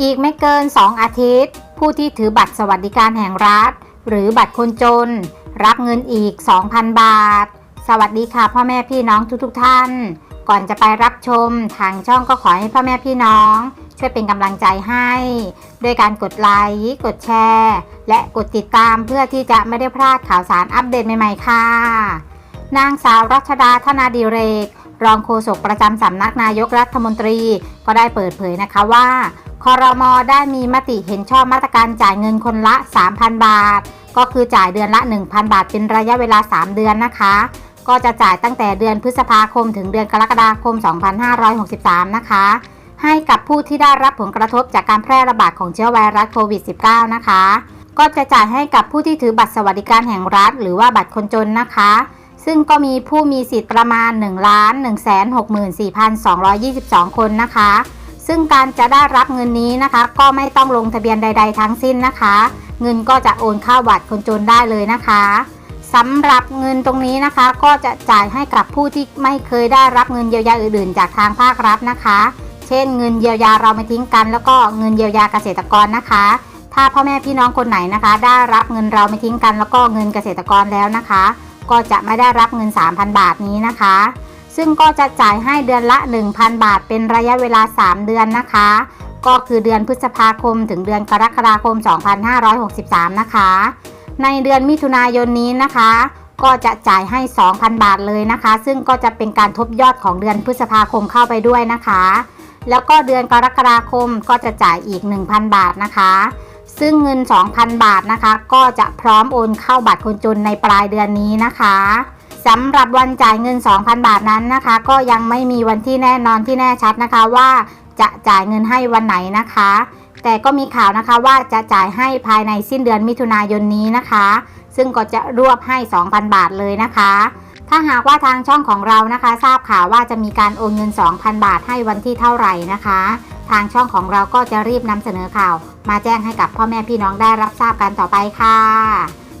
อีกไม่เกิน 2 อาทิตย์ ผู้ที่ถือบัตรสวัสดิการแห่งรัฐ หรือบัตรคนจน รับเงินอีก 2,000 บาท สวัสดีค่ะพ่อแม่พี่น้องทุกๆทท่าน ก่อนจะไปรับชมทางช่องก็ขอให้พ่อแม่พี่น้อง ช่วยเป็นกำลังใจให้ด้วยการกดไลค์กดแชร์ และกดติดตามเพื่อที่จะไม่ได้พลาดข่าวสารอัปเดตใหม่ๆค่ะ นางสาวรัชดาธนาดิเรกรองโฆษกประจำสำนักนายกรัฐมนตรีก็ได้เปิดเผยนะคะว่า คอรมอได้มีมติเห็นชอบมาตรการจ่ายเงินคนละ 3,000 บาท ก็คือจ่ายเดือนละ 1,000 บาท เป็นระยะเวลา 3 เดือนนะคะ ก็จะจ่ายตั้งแต่เดือนพฤษภาคมถึงเดือนกรกฎาคม 2563 นะคะ ให้กับผู้ที่ได้รับผลกระทบจากการแพร่ระบาดของเชื้อไวรัสโควิด -19 นะคะ ก็จะจ่ายให้กับผู้ที่ถือบัตรสวัสดิการแห่งรัฐ หรือว่าบัตรคนจนนะคะ ซึ่งก็มีผู้มีสิทธิ์ประมาณ 1 1 6 4 2 2 2 คนนะคะ ซึ่งการจะได้รับเงินนี้นะคะ ก็ไม่ต้องลงทะเบียนใด ๆ ทั้งสิ้นนะคะ เงินก็จะโอนเข้าบัตรคนจนได้เลยนะคะสำหรับเงินตรงนี้นะคะ ก็จะจ่ายให้กับผู้ที่ไม่เคยได้รับเงินเยียวยาอื่นๆ จากทางภาครัฐนะคะ เช่น เงินเยียวยาเราไม่ทิ้งกัน แล้วก็เงินเยียวยาเกษตรกรนะคะ ถ้าพ่อแม่พี่น้องคนไหนนะคะ ได้รับเงินเราไม่ทิ้งกัน แล้วก็เงินเกษตรกรแล้วนะคะ ก็จะไม่ได้รับเงิน 3,000 บาทนี้นะคะ ซึ่งก็จะจ่ายให้เดือนละ 1,000 บาท เป็นระยะเวลา 3 เดือนนะคะ ก็คือเดือนพฤษภาคม ถึงเดือนกรกฎาคม 2563 นะคะ ในเดือนมิถุนายนนี้นะคะ ก็จะจ่ายให้ 2,000 บาทเลยนะคะ ซึ่งก็จะเป็นการทบยอดของเดือนพฤษภาคมเข้าไปด้วยนะคะ แล้วก็เดือนกรกฎาคมก็จะจ่ายอีก 1,000 บาทนะคะซึ่งเงิน 2,000 บาทนะคะ ก็จะพร้อมโอนเข้าบัตรคนจนในปลายเดือนนี้นะคะ สำหรับวันจ่ายเงิน 2,000 บาทนั้นนะคะ ก็ยังไม่มีวันที่แน่นอนที่แน่ชัดนะคะว่าจะจ่ายเงินให้วันไหนนะคะ แต่ก็มีข่าวนะคะว่าจะจ่ายให้ภายในสิ้นเดือนมิถุนายนนี้นะคะ ซึ่งก็จะรวบให้ 2,000 บาทเลยนะคะ ถ้าหากว่าทางช่องของเรานะคะ ทราบข่าวว่าจะมีการโอนเงิน 2,000 บาทให้วันที่เท่าไหร่นะคะ ทางช่องของเราก็จะรีบนำเสนอข่าว มาแจ้งให้กับพ่อแม่พี่น้องได้รับทราบกันต่อไปค่ะ